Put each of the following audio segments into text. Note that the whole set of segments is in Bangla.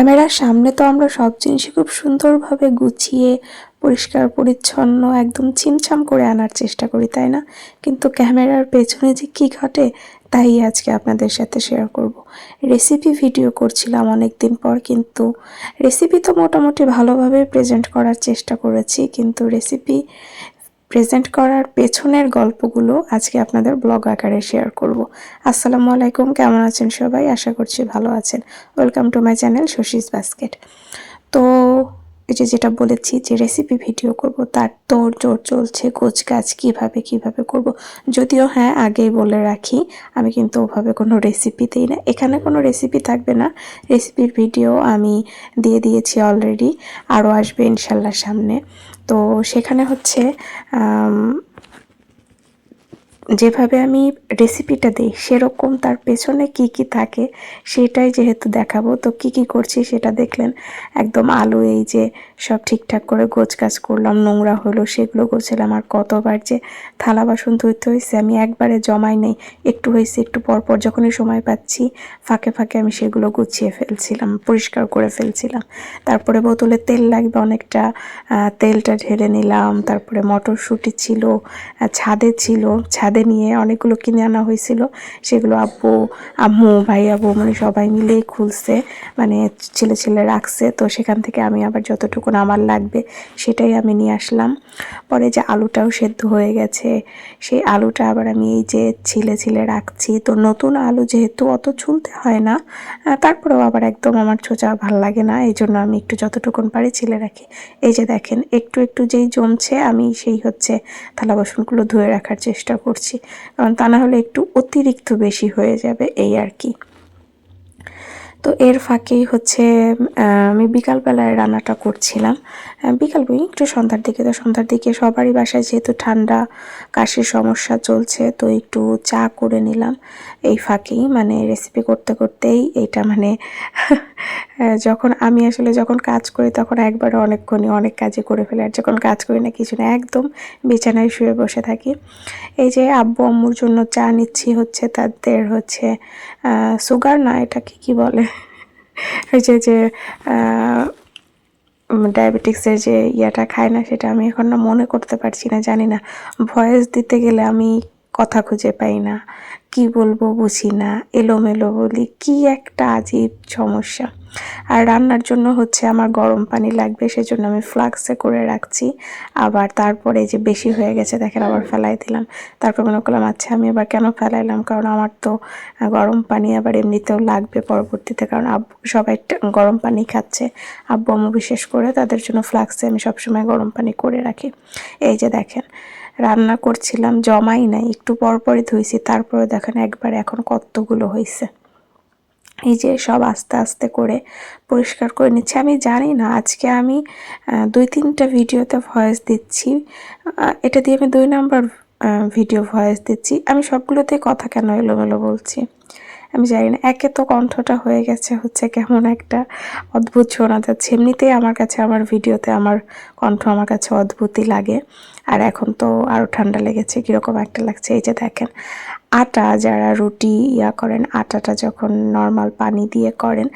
ক্যামেরার সামনে তো আমরা সব জিনিসই খুব সুন্দরভাবে গুছিয়ে, পরিষ্কার, পরিচ্ছন্ন, একদম ছিমছাম করে আনার চেষ্টা করি, তাই না? কিন্তু ক্যামেরার পেছনে যে কী ঘটে, তাই আজকে আপনাদের সাথে শেয়ার করব। রেসিপি ভিডিও করছিলাম অনেক দিন পর, কিন্তু রেসিপি তো মোটামুটি ভালোভাবে প্রেজেন্ট করার চেষ্টা করেছি, কিন্তু রেসিপি প্রেজেন্ট করার পেছনের গল্পগুলো আজকে আপনাদের ব্লগ আকারে শেয়ার করব। আসসালামু আলাইকুম, কেমন আছেন সবাই? আশা করছি ভালো আছেন। Welcome to my channel Shashi's basket তো এই যে যেটা বলেছি যে রেসিপি ভিডিও করব, তার তোর জোর চলছে গোছ গাছ কীভাবে কীভাবে করব, যদিও হ্যাঁ আগেই বলে রাখি, আমি কিন্তু ওভাবে কোনো রেসিপি দিই না। এখানে কোনো রেসিপি থাকবে না। রেসিপির ভিডিও আমি দিয়ে দিয়েছি অলরেডি আরও আসবে ইনশাল্লাহ সামনে। তো সেখানে হচ্ছে যেভাবে আমি রেসিপিটা দিই, সেরকম তার পেছনে কি কি থাকে সেটাই যেহেতু দেখাবো। তো কি কি করছি সেটা দেখলেন, একদম আলু এই যে সব ঠিকঠাক করে গোছ কাজ করলাম, নোংরা হলো, সেগুলো গোছালাম আর কতবার যে থালা বাসন ধুইতে হয়েছে আমি একবারে জমাই নেই। একটু হয়েছে একটু পরপর যখনই সময় পাচ্ছি, ফাঁকে ফাঁকে আমি সেগুলো গুছিয়ে ফেলছিলাম, পরিষ্কার করে ফেলছিলাম। তারপরে বোতলে তেল লাগবে অনেকটা তেলটা ঢেলে নিলাম। তারপরে মটরশুঁটি ছিল ছাদে ছিল, ছাদে ছাদে নিয়ে অনেকগুলো কিনে আনা হয়েছিল। সেগুলো আব্বু, আম্মু, ভাই আব্বু মানে সবাই মিলেই খুলছে মানে ছেলে ছেলে রাখছে। তো সেখান থেকে আমি আবার যতটুকুন আমার লাগবে সেটাই আমি নিয়ে আসলাম। পরে যে আলুটাও সেদ্ধ হয়ে গেছে, সেই আলুটা আবার আমি এই যে ছিলে ছিলে রাখছি। তো নতুন আলু যেহেতু অত ছুলতে হয় না তারপরেও আবার একদম আমার ছোচা ভালো লাগে না। এই জন্য আমি একটু যতটুকুন পারি ছিলে রাখি। এই যে দেখেন, একটু একটু যেই জমছে আমি সেই হচ্ছে থালা বাসনগুলো ধুয়ে রাখার চেষ্টা করছি। করছি। কারণ তা না হলে একটু অতিরিক্ত বেশি হয়ে যাবে এই আর কি। তো এর ফাঁকেই হচ্ছে আমি বিকালবেলায় রান্নাটা করছিলাম। বিকাল একটু সন্ধ্যার দিকে। তো সন্ধ্যার দিকে সবারই বাসায় যেহেতু ঠান্ডা, কাশির সমস্যা চলছে, তো একটু চা করে নিলাম। এই ফাঁকেই মানে রেসিপি করতে করতেই এইটা মানে যখন আমি আসলে যখন কাজ করি তখন একবারে অনেকক্ষণই অনেক কাজই করে ফেলি। আর যখন কাজ করি না, কিছু না, একদম বিছানায় শুয়ে বসে থাকি। এই যে আব্বু আম্মুর জন্য চা নিচ্ছি হচ্ছে, তাদের হচ্ছে সুগার না এটা কি কি বলে? ওই যে যে ডায়াবেটিক্সের যে ইয়াটা খায় না, সেটা আমি এখন না মনে করতে পারছি না, জানি না। ভয়েস দিতে গেলে আমি কথা খুঁজে পাই না। কি বলব বুঝি না। এলোমেলো বলি, কি একটা আজীব সমস্যা। আর রান্নার জন্য হচ্ছে আমার গরম পানি লাগবে, সেজন্য আমি ফ্লাক্সে করে রাখছি। আবার তারপরে যে বেশি হয়ে গেছে, দেখেন আবার ফেলাই দিলাম। তারপর মনে করলাম আচ্ছা আমি আবার কেন ফেলাইলাম? কারণ আমার তো গরম পানি আবার এমনিতেও লাগবে পরবর্তীতে। কারণ আব্বু, সবাই গরম পানি খাচ্ছে। আব্বু, আম্মু বিশেষ করে তাদের জন্য ফ্লাক্সে আমি সবসময় গরম পানি করে রাখি। এই যে দেখেন রান্না করছিলাম, জমাই নাই, একটু পরপরই ধুইছি, তারপরে দেখেন একবার এখন কতগুলো হয়েছে এই যে সব আস্তে আস্তে করে পরিষ্কার করে নিচ্ছি। আমি জানি না, আজকে আমি দুই তিনটা ভিডিওতে ভয়েস দিচ্ছি। এটা দিয়ে আমি দুই নাম্বার ভিডিও ভয়েস দিচ্ছি। আমি সবগুলোতে কথা কেন এলোমেলো বলছি? আমি জানি না, একে তো কণ্ঠটা হয়ে গেছে হচ্ছে কেমন একটা অদ্ভুত শোনা যাচ্ছে। এমনিতেই আমার কাছে আমার ভিডিওতে আমার কণ্ঠ আমার কাছে অদ্ভুতই লাগে। আর এখন তো আরও ঠান্ডা লেগেছে, কীরকম একটা লাগছে। এই যে দেখেন, আটা যারা রুটি ইয়া করেন, আটাটা যখন নর্মাল পানি দিয়ে করেন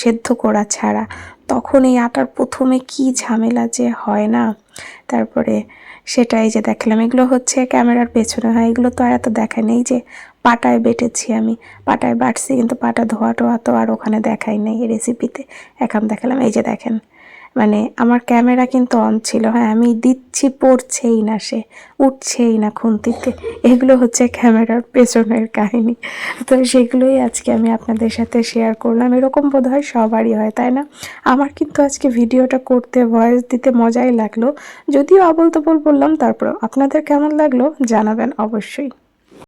সেদ্ধ করা ছাড়া, তখন এই আটার প্রথমে কি ঝামেলা যে হয় না? তারপরে সেটাই যে দেখলাম। এগুলো হচ্ছে ক্যামেরার পেছনে, হয়, এগুলো তো আর এত দেখায় নেই যে পাটায় বেটেছি আমি। পাটায় বাটছি কিন্তু পাটা ধোয়া টোয়া তো আর ওখানে দেখাই নেই রেসিপিতে এখন দেখালাম, এই যে দেখেন। মানে আমার ক্যামেরা কিন্তু অন ছিল হ্যাঁ আমি দিচ্ছি, পড়ছেই না সে, উঠছেই না খুন্তিতে। এগুলো হচ্ছে ক্যামেরার পেছনের কাহিনী। তো সেগুলোই আজকে আমি আপনাদের সাথে শেয়ার করলাম। এরকম বোধ হয় সবারই হয়, তাই না? আমার কিন্তু আজকে ভিডিওটা করতে ভয়েস দিতে মজাই লাগল। যদিও আবল তবল বললাম তারপর আপনাদের কেমন লাগল জানাবেন অবশ্যই।